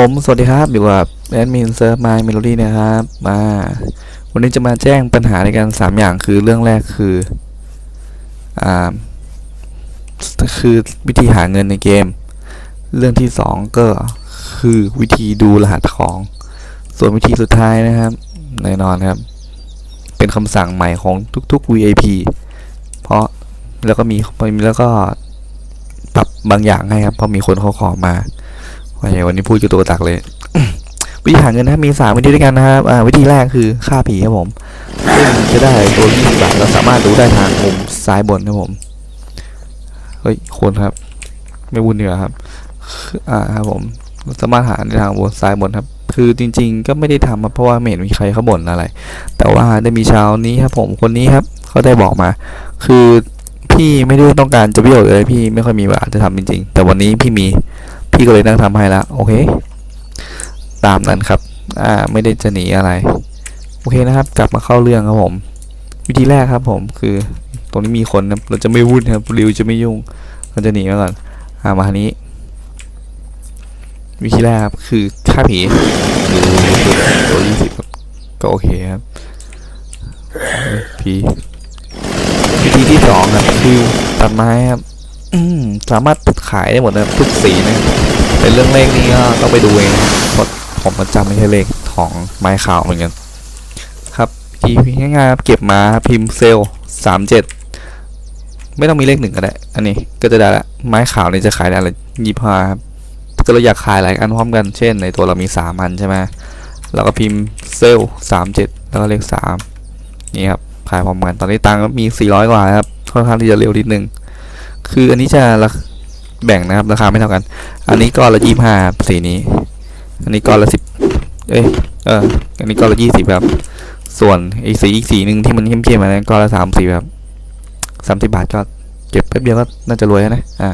ผม สวัสดีครับอยู่กับแอดมินเซิร์ฟมายเมโลดี้นะครับ มา วันนี้จะมาแจ้งปัญหาในการสามอย่างคือเรื่องแรกคือ อ่า คือวิธีหาเงินในเกม เรื่องที่สองก็คือวิธีดูรหัสของ ส่วนวิธีสุดท้ายนะครับ แน่นอนครับ เป็นคำสั่งใหม่ของทุกๆ VIP เพราะแล้วก็มีแล้วก็ปรับบางอย่างให้ครับเพราะมีคนเขาขอมา โอเควันนี้พูดกับตัวตักเลย วิธีหาเงินนะมีสามวิธีด้วยกันนะครับวิธีแรกคือฆ่าผีครับผมซึ่งจะได้ตัวยี่สิบบาทเราสามารถดูได้ทางมุมซ้ายบนครับผมเฮ้ยคนครับ ไม่วุ่นเหนือครับคืออ่าครับผมสามารถหาในทางบนซ้ายบนครับ คือจริง ๆ ก็ไม่ได้ทำเพราะว่าไม่เห็นมีใครเขาบ่นอะไร แต่ว่าได้มีชาวนี้ครับผมคนนี้ครับเขาได้บอกมา คือพี่ไม่ได้ต้องการจะเบี้ยวเลยพี่ไม่ค่อยมีเวลาจะทำจริง ๆ แต่วันนี้พี่มี พี่ก็เลยนั่งทำให้ล้วโอเค ตามนั้นครับ อ่า ไม่ได้จะหนีอะไร โอเคนะครับ กลับมาเข้าเรื่องครับผม วิธีแรกครับผมคือ ตรงนี้มีคนนะเราจะไม่วุ่นครับริวจะไม่ยุ่ง เราจะหนีมาก่อน อ่า มาทางนี้ วิธีแรกครับคือฆ่าผีดูตัวยี่สิบก็โอเคครับ ผีวิธีที่สองครับคือตัดไม้ครับสามารถ ขายได้หมดนะทุกสีนะเป็นเรื่องเลขนี่ก็ต้องไปดูเองเพราะผมก็จำไม่ใช่เลขของไม้ขาวเหมือนกันครับทีง่ายๆครับเก็บมาพิมพ์เซลสามเจ็ดไม่ต้องมีเลขหนึ่งก็ได้ อันนี้ก็จะได้ละไม้ขาวนี่จะขายได้ละยี่ห้าครับถ้าเราอยากขายหลายอันพร้อมกันเช่น ในตัวเรามีสามอันใช่ไหมเราก็พิมพ์เซลสามเจ็ดแล้วก็เลขสามนี่ครับขายพร้อมกันตอนนี้ตังค์มีสี่ร้อยกว่าครับค่อนข้างที่จะเร็วนิดนึงคืออันนี้จะ แบ่งนะครับ ราคาไม่เท่ากัน อันนี้ก้อนละยี่ห้าสีนี้ อันนี้ก้อนละสิบเอ้ยเอออันนี้ก้อนละยี่สิบครับ ส่วนไอ้สีอีกสีหนึ่งที่มันเข้มๆมานั้นก้อนละสามสิบครับสามสิบบาทก็เก็บแป๊บเดียวก็น่าจะรวยแล้วนะอ่า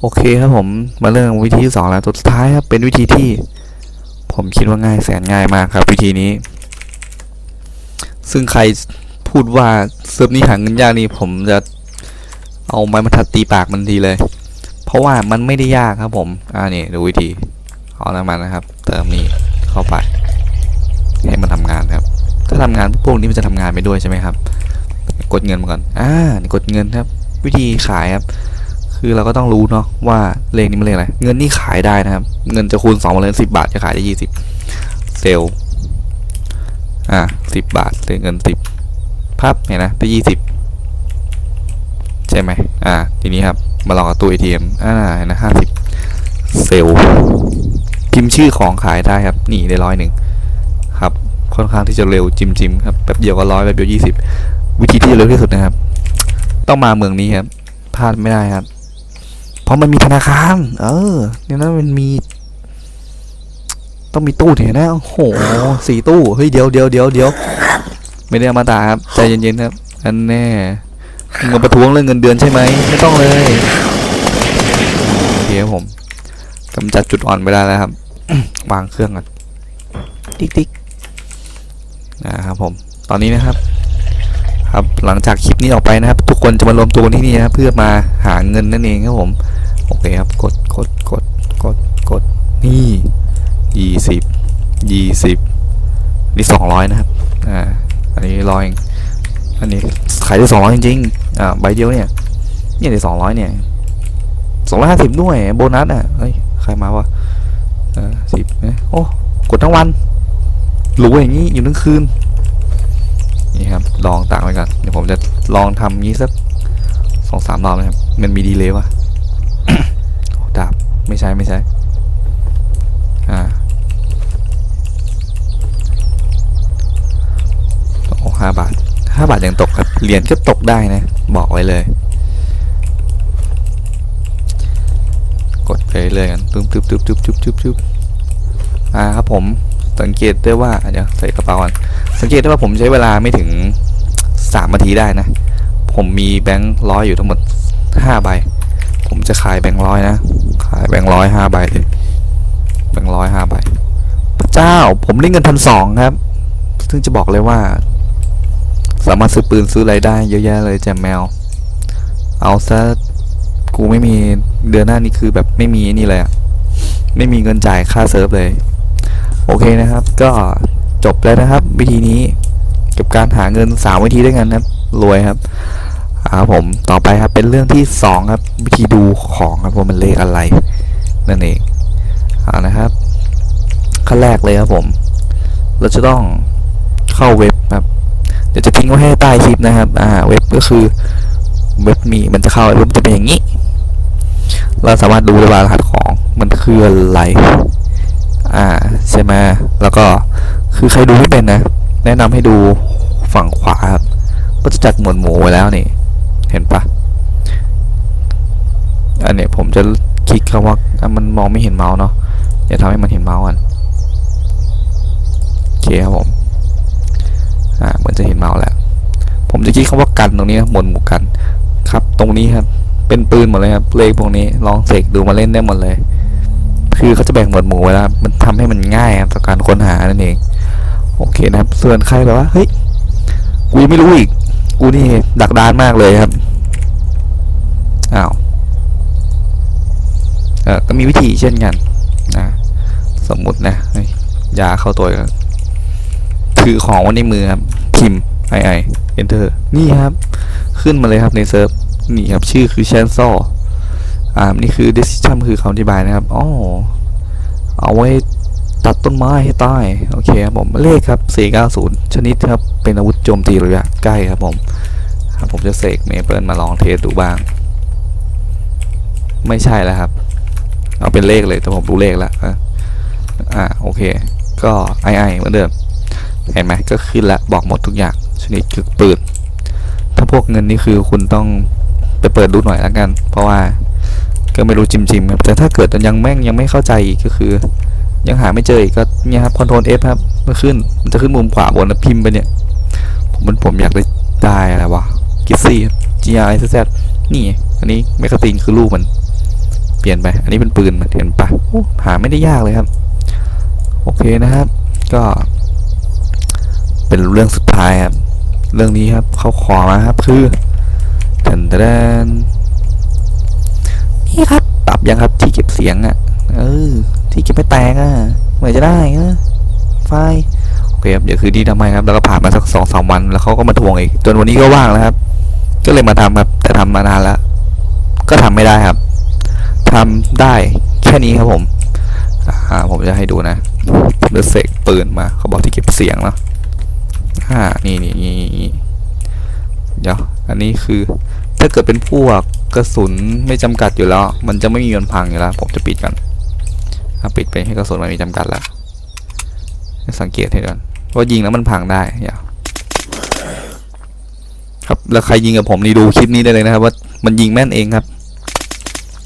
โอเคครับผมมาเรื่องวิธีที่สองแล้วตัวสุดท้ายครับเป็นวิธีที่ ผมคิดว่าง่ายแสนง่ายมากครับ วิธีนี้ ซึ่งใครพูดว่าเซิร์ฟนี้หาเงินยากนี่ผมจะเอาไม้บรรทัดตีปากมันทีเลย ราะว่ามันไม่ได้ยากครับผมอ่านี่ดูวิธีเอาน้ำมันนะครับ เติมนี้เข้าไป ให้มันทำงานครับ ถ้าทำงานพวกนี้มันจะทำงานไปด้วยใช่ไหมครับ กดเงินมาก่อนอ่ากดเงินครับ วิธีขายครับ คือเราก็ต้องรู้เนาะว่าเลขนี้มันเลขอะไรเงินนี่ขายได้นะครับ เงินจะคูณสองมาเลยสิบบาทจะขายได้ยี่สิบเซลล์อ่าสิบบาทเซลเงินสิบพับเห็นนะได้ยี่สิบใช่ไหมอ่าทีนี้ครับ มาลองกับตู้ ATM อ่านะห้าสิบเซลพิมพ์ชื่อของขายได้ครับ นี่ได้ร้อยหนึ่งครับ ค่อนข้างที่จะเร็วจิมจิมๆครับ แป๊บเดียวก็ร้อยแป๊บเดียวยี่สิบวิธีที่จะเร็วที่สุดนะครับ ต้องมาเมืองนี้ครับพลาดไม่ได้ครับ เพราะมันมีธนาคาร เออเนี่ยนะมันมี ต้องมีตู้เนี่ยนะโอ้โหสี่ตู้ เฮ้ยเดี๋ยวเดี๋ยวเดี๋ยวเดี๋ยวไม่ได้มาตาครับ ใจเย็นๆครับ อันแน่ มึงมาประท้วงเรื่องเงินเดือนใช่ไหมไม่ต้องเลยโอเคครับผมกำจัดจุดอ่อนไปได้แล้วครับ วางเครื่องก่อนติ๊กติ๊กนะครับผม ตอนนี้นะครับ ครับหลังจากคลิปนี้ออกไปนะครับ ทุกคนจะมารวมตัวกันที่นี่นะครับเพื่อมาหาเงินนั่นเองครับผม โอเคครับ กดกดกดกดกดนี่ยี่สิบยี่สิบนี่สองร้อยนะครับ อ่า อันนี้ร้อยเอง อันนี้ขายได้สองร้อยจริงๆอ่าใบเดียวเนี่ยเนี่ยได้สองร้อยเนี่ยสองร้อยห้าสิบด้วยโบนัสอะเฮ้ยใครมาวะเออสิบเนี่ยโอ้กดทั้งวันหรูอย่างนี้อยู่ทั้งคืนนี่ครับลองต่างไปก่อนเดี๋ยวผมจะลองทำงี้สักสองสามรอบนะครับมันมีดีเลย์วะโอ้ดาบไม่ใช่ไม่ใช่อ่าโอ้ห้าบาท ห้าบาทยังตกครับ เหรียญก็ตกได้นะ บอกไว้เลย กดไปเรื่อยกันตึ๊บตึ๊บตึ๊บตึ๊บตึ๊บตึ๊บตึ๊บอ่าครับผมสังเกตได้ว่าเดี๋ยวใส่กระเป๋าก่อน สังเกตได้ว่าผมใช้เวลาไม่ถึงสามนาทีได้นะ ผมมีแบงค์ร้อยอยู่ทั้งหมดห้าใบ ผมจะขายแบงค์ร้อยนะ ขายแบงค์ร้อยห้าใบเลย แบงค์ร้อยห้าใบ พระเจ้า ผมได้เงินพันสองครับ ซึ่งจะบอกเลยว่า สามารถซื้อปืนซื้ออะไรได้เยอะแยะเลยแจมแมว เอาซะกูไม่มีเดือนหน้านี่คือแบบไม่มีนี่เลยอะไม่มีเงินจ่ายค่าเซิร์ฟเลย โอเคนะครับ ก็จบแล้วนะครับ วิธีนี้กับการหาเงินสามวิธีด้วยกันนะครับรวยครับอาครับผมต่อไปครับเป็นเรื่องที่สองครับ วิธีดูของครับว่ามันเลขอะไรนั่นเองเอานะครับขั้นแรกเลยครับผม เราจะต้องเข้าเว็บ เดี๋ยวจะทิ้งไว้ให้ใต้คลิปนะครับ อ่า เว็บก็คือเว็บมีมันจะเข้าเว็บจะเป็นอย่างนี้ เราสามารถดูได้ว่ารหัสของมันคืออะไร อ่าใช่ไหมแล้วก็คือใครดูไม่เป็นนะ แนะนำให้ดูฝั่งขวาครับ ก็จะจัดหมวดหมู่ไว้แล้วนี่ เห็นปะอันนี้ผมจะคลิกคำว่าอะมันมองไม่เห็นเมาส์เนาะเดี๋ยวทำให้มันเห็นเมาส์กันโอเคครับผม จะเห็นเมาส์แล้ว ผมจะคลิกคำว่ากันตรงนี้นะหมวดหมู่กัน ครับ ตรงนี้ครับ เป็นปืนหมดเลยครับเลขพวกนี้ลองเสกดูมาเล่นได้หมดเลย คือเขาจะแบ่งหมวดหมู่ไว้แล้วมันทำให้มันง่ายครับต่อการค้นหานั่นเอง โอเคนะครับ ส่วนใครแบบว่าเฮ้ยกูไม่รู้อีก กูนี่ดักดานมากเลยครับอ้าวเออก็มีวิธีเช่นกันนะสมมุตินะยยาเข้าตัวกันถือของไว้ในมือครับ พิมพ์ไอไอ enter นี่ครับ ขึ้นมาเลยครับในเซิร์ฟ นี่ครับ ชื่อคือ chancel อ่า นี่คือ decision คือคำอธิบายนะครับอ๋อเอาไว้ตัดต้นไม้ให้ใต้โอเคครับผม เลขครับ 490 ชนิดครับ เป็นอาวุธโจมตีระยะใกล้ครับผม ครับผมจะเสกเมเปิลมาลองเทสดูบ้าง ไม่ใช่แล้วครับ เอาเป็นเลขเลย แต่ผมรู้เลขแล้วอะอ่าโอเค ก็ไอไอเหมือนเดิม เห็นไหมก็ขึ้นละบอกหมดทุกอย่างชนิดคือปืนถ้าพวกเงินนี่คือคุณต้องไปเปิดดูหน่อยแล้วกัน เพราะว่าก็ไม่รู้จิมจิมๆครับแต่ถ้าเกิดยังแม่งยังไม่เข้าใจอีกก็คือ ยังหาไม่เจออีกก็เนี่ยครับคอนโทรล F ครับมันขึ้นมันจะขึ้นมุมขวาบนแล้วพิมพ์ไปเนี่ยผมมันผมอยากได้ได้อะไรวะกิฟซี่ G R I Z Z นี่ อันนี้เมกาตินคือลูกมัน เปลี่ยนไป อันนี้เป็นปืนมันเห็นปะหาไม่ได้ยากเลยครับ โอเคนะครับ ก็ เป็นเรื่องสุดท้ายครับ เรื่องนี้ครับเขาขอมาครับ คือทันทันนี่ครับปรับยังครับที่เก็บเสียงอะ่ะ เออ ที่เก็บไม่แตกอะ่ะเมื่อไหร่จะได้อะไฟล์โอเคครับเดี๋ยวคือดีทำไมครับแล้วก็ผ่านมาสักสองสามวัน แล้วเขาก็มาทวงอีกจนวันนี้ก็ว่างแล้วครับ ก็เลยมาทำครับ แต่ทำมานานแล้วก็ทำไม่ได้ครับทำได้แค่นี้ครับผมอ่าผมจะให้ดูนะเลือเสกปืนมาเขาบอกที่เก็บเสียงเนาะ อ่านี่นี่นี่เดี๋ยว อันนี้คือ ถ้าเกิดเป็นพวกกระสุนไม่จำกัดอยู่แล้ว มันจะไม่มีวันพังอยู่แล้ว ผมจะปิดกันอะปิดไปให้กระสุนมันมีจำกัดแล้วสังเกตให้กันว่ายิงแล้วมันพังได้เดี๋ยวครับแล้วใครยิงกับผมนี่ดูคลิปนี้ได้เลยนะครับ ว่ามันยิงแม่นเองครับ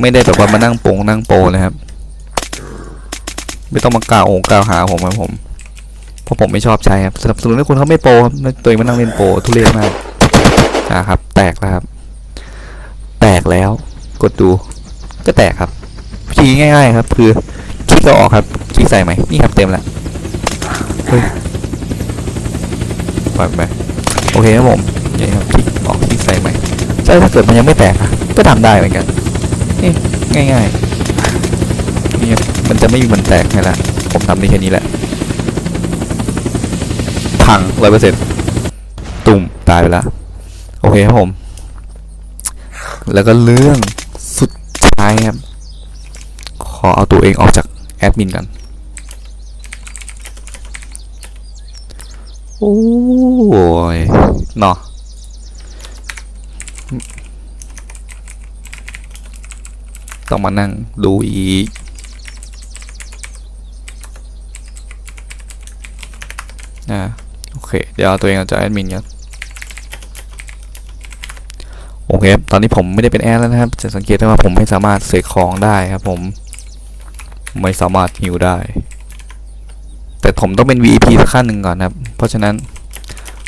ไม่ได้แบบว่ามานั่งโปงนั่งโปนะครับ ไม่ต้องมากล่าวองค์กล่าวหาผมครับผม ราะผมไม่ชอบใช้ครับสนับสนุนให้คนเขาไม่โปรครับตัวเองมานั่งเล่นโปรทุเรศมากอ่าครับ แตกแล้วครับ แตกแล้วกดดูก็แตกครับวิธีง่ายๆครับ คือคลิกเอาออกครับคลิกใส่ไหมนี่ครับเต็มแล้วเฮ้ยปล่อยไปโอเคครับผมนี่ครับคลิกออกคลิกใส่ไหมใช่ถ้าเกิดมันยังไม่แตกอะก็ทำได้เหมือนกันนี่ง่ายๆนี่มันจะไม่มีมันแตกให้ละผมทำได้แค่นี้แหละ พังร้อยเปอร์เซ็นต์ตุ่มตายไปแล้ว โอเคครับผม แล้วก็เรื่องสุดท้ายครับ ขอเอาตัวเองออกจากแอดมินกัน โอ้ยเนาะต้องมานั่งดูอีกอ่า อเค เดี๋ยวตัวเองจากแอดมินครับโอเค ตอนนี้ผมไม่ได้เป็นแอดแล้วนะครับ จะสังเกตได้ว่าผมไม่สามารถเสกของได้ครับผม ไม่สามารถฮิวได้ แต่ผมต้องเป็น VIP สักขั้นหนึ่งก่อนนะครับ เพราะฉะนั้น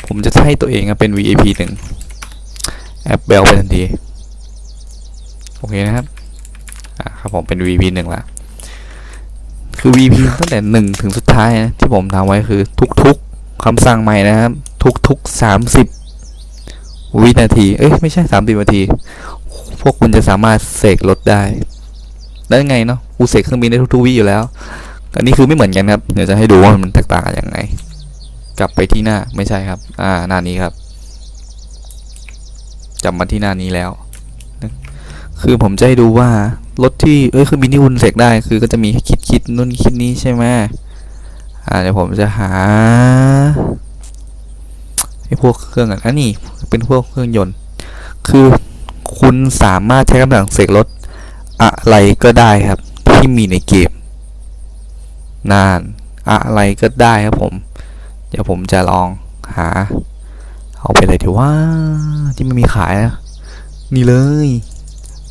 ผมจะให้ตัวเองเป็น VIP หนึ่งแอปเบลไปทันที โอเคนะครับ อ่าครับผมเป็น VIP หนึ่งละ คือ VP ตั้งแต่หนึ่งถึงสุดท้ายนะที่ผมทำไว้คือทุก คำสั่งใหม่นะครับ ทุกๆสามสิบวินาที เอ้ยไม่ใช่สามสิบนาที พวกคุณจะสามารถเสกรถได้แล้ยังไงเนาะกูเสกเครื่องบินได้ทุกๆวิอยู่แล้วอันนี้คือไม่เหมือนกันครับ เดี๋ยวจะให้ดูว่ามันแตกต่างกันยังไง กลับไปที่หน้าไม่ใช่ครับ อ่าหน้านี้ครับจำมาที่หน้านี้แล้ว คือผมจะให้ดูว่ารถที่เอ้ยเครื่องบินที่คุณเสกได้ คือก็จะมีคิดคิดนู่นคิดนี้ใช่ไหม อ่าเดี๋ยวผมจะหาไอ้พวกเครื่องอันนี้เป็นพวกเครื่องยนต์ คือคุณสามารถใช้กำลังเสกรถอะไรก็ได้ครับ ที่มีในเกมนานอะไรก็ได้ครับผม เดี๋ยวผมจะลองหา เอาไปเลยถือว่าที่ไม่มีขายนะนี่เลย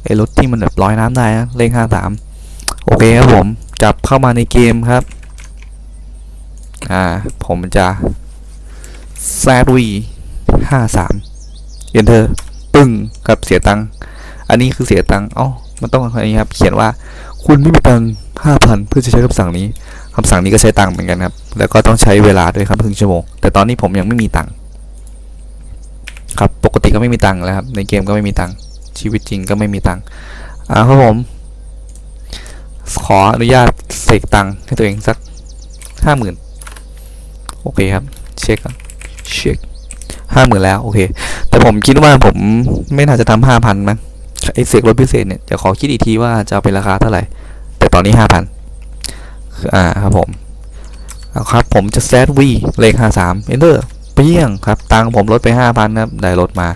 ไอ้รถที่มันแบบลอยน้ำได้นะเลขห้าสามโอเคครับผมจับเข้ามาในเกมครับ อ่า ผมจะแซดวีห้าสามเอนเตอร์ปึ้งกับเสียตังค์อันนี้คือเสียตังค์เอ้ามันต้องอะไรครับ เขียนว่าคุณไม่มีตังค์ห้าพันเพื่อจะใช้คำสั่งนี้คำสั่งนี้ก็ใช้ตังค์เหมือนกันครับ แล้วก็ต้องใช้เวลาด้วยครับครึ่งชั่วโมง แต่ตอนนี้ผมยังไม่มีตังค์ครับปกติก็ไม่มีตังค์แล้วครับ ในเกมก็ไม่มีตังค์ชีวิตจริงก็ไม่มีตังค์อ่าครับผม ขออนุญาตเสกตังค์ให้ตัวเองสักห้าหมื่น โอเคครับ เช็คก่อนเช็คห้าหมื่นแล้ว โอเค แต่ผมคิดว่าผมไม่น่าจะทำห้าพันมั้งไอเสกรถพิเศษเนี่ยจะขอคิดอีกทีว่าจะเป็นราคาเท่าไหร่ แต่ตอนนี้ห้าพันอ่าครับผมเอาครับ ผมจะ set v เลขห้าสาม enter เปี้ยงครับ ตังค์ผมลดไปห้าพันครับ ได้ลดมา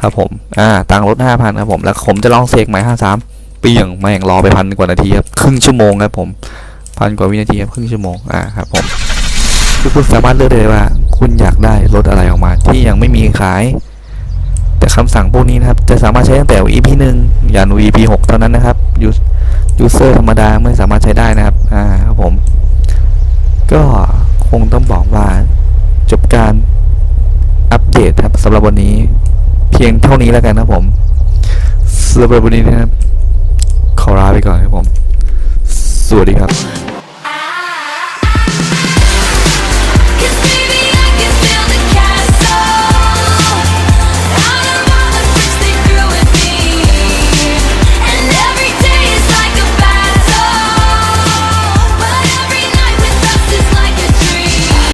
ครับผม อ่า ตังค์ลดห้าพันครับผม แล้วผมจะลองเสกใหม่ห้าสามเปี้ยงแม่งรอไปพันกว่านาทีครับ ครึ่งชั่วโมงครับผม พันกว่าวินาทีครับ ครึ่งชั่วโมง อ่า ครับผม คือคุณสามารถเลือกได้เลยว่า คุณอยากได้รถอะไรออกมา ที่ยังไม่มีขาย แต่คำสั่งพวกนี้นะครับ จะสามารถใช้ตั้งแต่ EP หนึ่งยัน EP หกเท่านั้นนะครับยูเซอร์ธรรมดาไม่สามารถใช้ได้นะครับ อ่าครับผม ก็คงต้องบอกว่าจบการอัปเดตครับสำหรับวันนี้ เพียงเท่านี้แล้วกันนะผมสำหรับวันนี้นะครับขอลาไปก่อนครับผม สวัสดีครับ